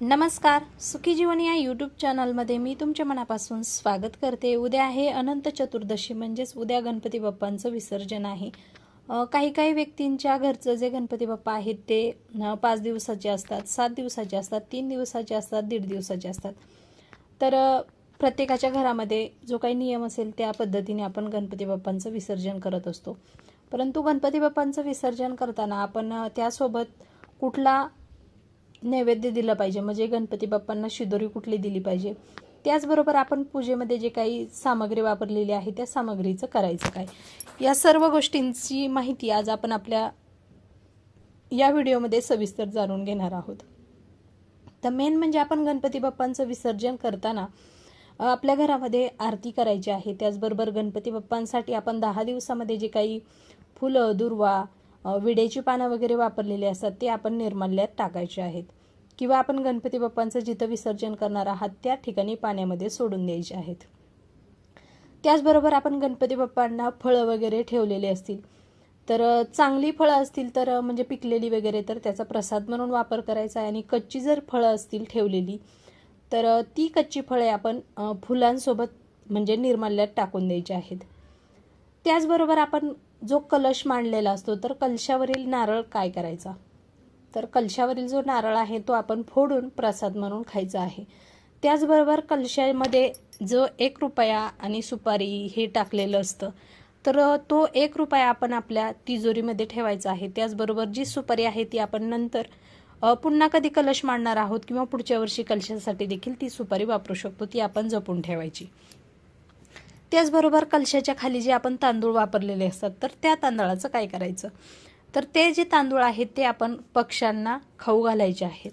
नमस्कार सुखी जीवन या यूट्यूब चॅनलमध्ये मी तुमच्या मनापासून स्वागत करते. उद्या आहे अनंत चतुर्दशी म्हणजेच उद्या गणपती बाप्पांचं विसर्जन आहे. काही काही व्यक्तींच्या घरचं जे गणपती बाप्पा आहेत ते पाच दिवसाचे असतात सात दिवसाचे असतात तीन दिवसाचे असतात दीड दिवसाचे असतात. तर प्रत्येकाच्या घरामध्ये जो काही नियम असेल त्या पद्धतीने आपण गणपती बाप्पांचं विसर्जन करत असतो. परंतु गणपती बाप्पांचं विसर्जन करताना आपण त्यासोबत कुठला नैवेद्य दिलं पाहिजे. म्हणजे गणपती बाप्पांना शिदोरी कुठली दिली पाहिजे. त्याचबरोबर आपण पूजेमध्ये जे काही सामग्री वापरलेली आहे त्या सामग्रीचं करायचं काय? या सर्व गोष्टींची माहिती आज आपण आपल्या या व्हिडिओमध्ये सविस्तर जाणून घेणार आहोत. तर मेन म्हणजे आपण गणपती बाप्पांचं विसर्जन करताना आपल्या घरामध्ये आरती करायची आहे. त्याचबरोबर गणपती बाप्पांसाठी आपण दहा दिवसामध्ये जे काही फुलं दुर्वा विड्याची पानं वगैरे वापरलेली असतात ते आपण निर्माल्यात टाकायचे आहेत. किंवा आपण गणपती बाप्पांचं जिथं विसर्जन करणार आहात त्या ठिकाणी पाण्यामध्ये सोडून द्यायचे आहेत. त्याचबरोबर आपण गणपती बाप्पांना फळं वगैरे ठेवलेले असतील. तर चांगली फळं असतील तर म्हणजे पिकलेली वगैरे तर त्याचा प्रसाद म्हणून वापर करायचा आहे. आणि कच्ची जर फळं असतील ठेवलेली तर ती कच्ची फळे आपण फुलांसोबत म्हणजे निर्माल्यात टाकून द्यायची आहेत. त्याचबरोबर आपण जो कलश मांडलेला असतो तर कलशावरील नारळ काय करायचा? तर कलशावरील जो नारळ आहे तो आपण फोडून प्रसाद म्हणून खायचा आहे. त्याचबरोबर कलशामध्ये जो एक रुपया आणि सुपारी हे टाकलेलं असतं तर तो एक रुपया आपण आपल्या तिजोरीमध्ये ठेवायचा आहे. त्याचबरोबर जी सुपारी आहे ती आपण नंतर पुन्हा कधी कलश मांडणार आहोत किंवा पुढच्या वर्षी कलशासाठी देखील ती सुपारी वापरू शकतो ती आपण जपून ठेवायची. त्याचबरोबर कलशाच्या खाली जे आपण तांदूळ वापरलेले असतात तर त्या तांदळाचं काय करायचं? तर ते जे तांदूळ आहेत ते आपण पक्ष्यांना खाऊ घालायचे आहेत.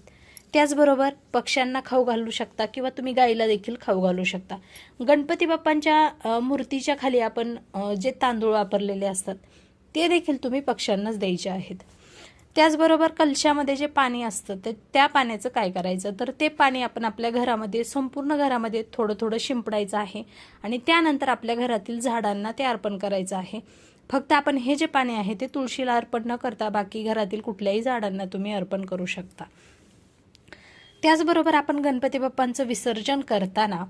त्याचबरोबर पक्ष्यांना खाऊ घालू शकता किंवा तुम्ही गाईला देखील खाऊ घालू शकता. गणपती बाप्पांच्या मूर्तीच्या खाली आपण जे तांदूळ वापरलेले असतात ते देखील तुम्ही पक्ष्यांनाच द्यायचे आहेत. त्याचबरोबर कलशामध्ये जे पाणी असतं ते त्या पाण्याचं काय करायचं? तर ते पाणी आपण आपल्या घरामध्ये संपूर्ण घरामध्ये थोडं थोडं शिंपडायचं आहे आणि त्यानंतर आपल्या घरातील झाडांना ते अर्पण करायचं आहे. फक्त आपण हे जे पाणी आहे ते तुळशीला अर्पण न करता बाकी घरातील कुठल्याही झाडांना तुम्ही अर्पण करू शकता. त्याचबरोबर आपण गणपती बाप्पांचं विसर्जन करताना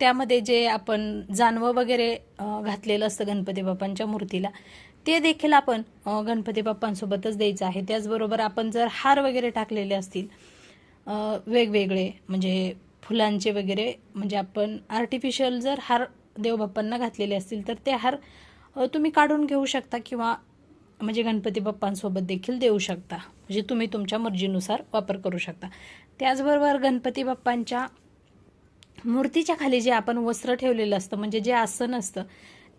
त्यामध्ये जे आपण जानवं वगैरे घातलेलं असतं गणपती बाप्पांच्या मूर्तीला ते देखील आपण गणपती बाप्पांसोबतच द्यायचं आहे. त्याचबरोबर आपण जर हार वगैरे टाकलेले असतील वेगवेगळे म्हणजे फुलांचे वगैरे म्हणजे आपण आर्टिफिशियल जर हार देवबाप्पांना घातलेले असतील तर ते हार तुम्ही काढून घेऊ शकता किंवा म्हणजे गणपती बाप्पांसोबत देखील देऊ शकता. म्हणजे तुम्ही तुमच्या मर्जीनुसार वापर करू शकता. त्याचबरोबर गणपती बाप्पांच्या मूर्तीच्या खाली जे आपण वस्त्र ठेवलेलं असतं म्हणजे जे आसन असतं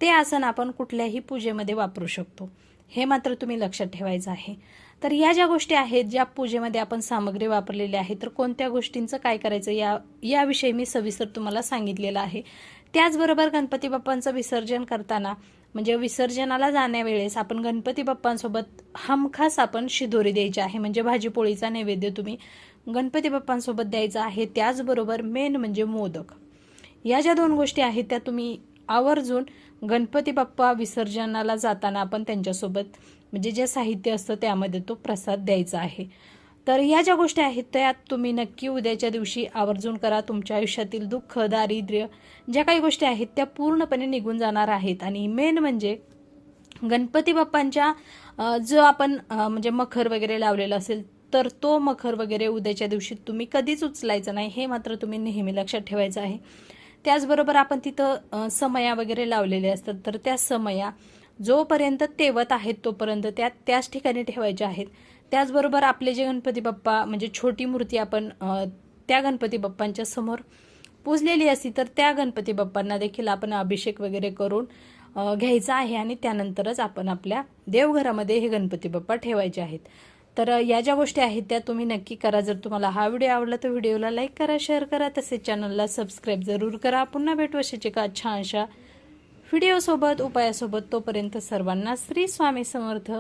ते आसन आपण कुठल्याही पूजेमध्ये वापरू शकतो. हे मात्र तुम्ही लक्षात ठेवायचं आहे. तर या ज्या गोष्टी आहेत ज्या पूजेमध्ये आपण सामग्री वापरलेली आहे तर कोणत्या गोष्टींचं काय करायचं या याविषयी मी सविस्तर तुम्हाला सांगितलेलं आहे. त्याचबरोबर गणपती बाप्पांचं विसर्जन करताना म्हणजे विसर्जनाला जाण्यावेळेस आपण गणपती बाप्पांसोबत हमखास आपण शिदोरी द्यायची आहे म्हणजे भाजीपोळीचा नैवेद्य तुम्ही गणपती बाप्पांसोबत द्यायचा आहे त्याचबरोबर मेन म्हणजे मोदक. या ज्या दोन गोष्टी आहेत त्या तुम्ही आवर्जून गणपती बाप्पा विसर्जनाला जाताना आपण त्यांच्यासोबत म्हणजे जे साहित्य असतं त्यामध्ये तो प्रसाद द्यायचा आहे. तर या ज्या गोष्टी आहेत त्या तुम्ही नक्की उद्याच्या दिवशी आवर्जून करा. तुमच्या आयुष्यातील दुःख दारिद्र्य ज्या काही गोष्टी आहेत त्या पूर्णपणे निघून जाणार आहेत. आणि मेन म्हणजे गणपती बाप्पांच्या जो आपण म्हणजे मखर वगैरे लावलेला असेल तर तो मखर वगैरे उद्याच्या दिवशी तुम्ही कधीच उचलायचं नाही हे मात्र तुम्ही नेहमी लक्षात ठेवायचं आहे. त्याचबरोबर आपण तिथं समया वगैरे लावलेले असतात. तर त्या समया जोपर्यंत तेवत आहेत तोपर्यंत त्या त्याच ठिकाणी ठेवायच्या आहेत. त्याचबरोबर आपले जे गणपती बाप्पा म्हणजे छोटी मूर्ती आपण त्या गणपती बाप्पांच्या समोर पूजलेली असती तर त्या गणपती बाप्पांना देखील आपण अभिषेक वगैरे करून घ्यायचा आहे आणि त्यानंतरच आपण आपल्या देवघरामध्ये हे गणपती बाप्पा ठेवायचे आहेत. तर या ज्या गोष्टी आहेत त्या तुम्ही नक्की करा. जर तुम्हाला हा व्हिडिओ आवडला तर व्हिडिओला लाईक करा शेअर करा. तसेच चॅनलला सबस्क्राईब जरूर करा. पुन्हा भेटू अशाच का छानशा व्हिडिओसोबत उपायासोबत तोपर्यंत सर्वांना श्री स्वामी समर्थ.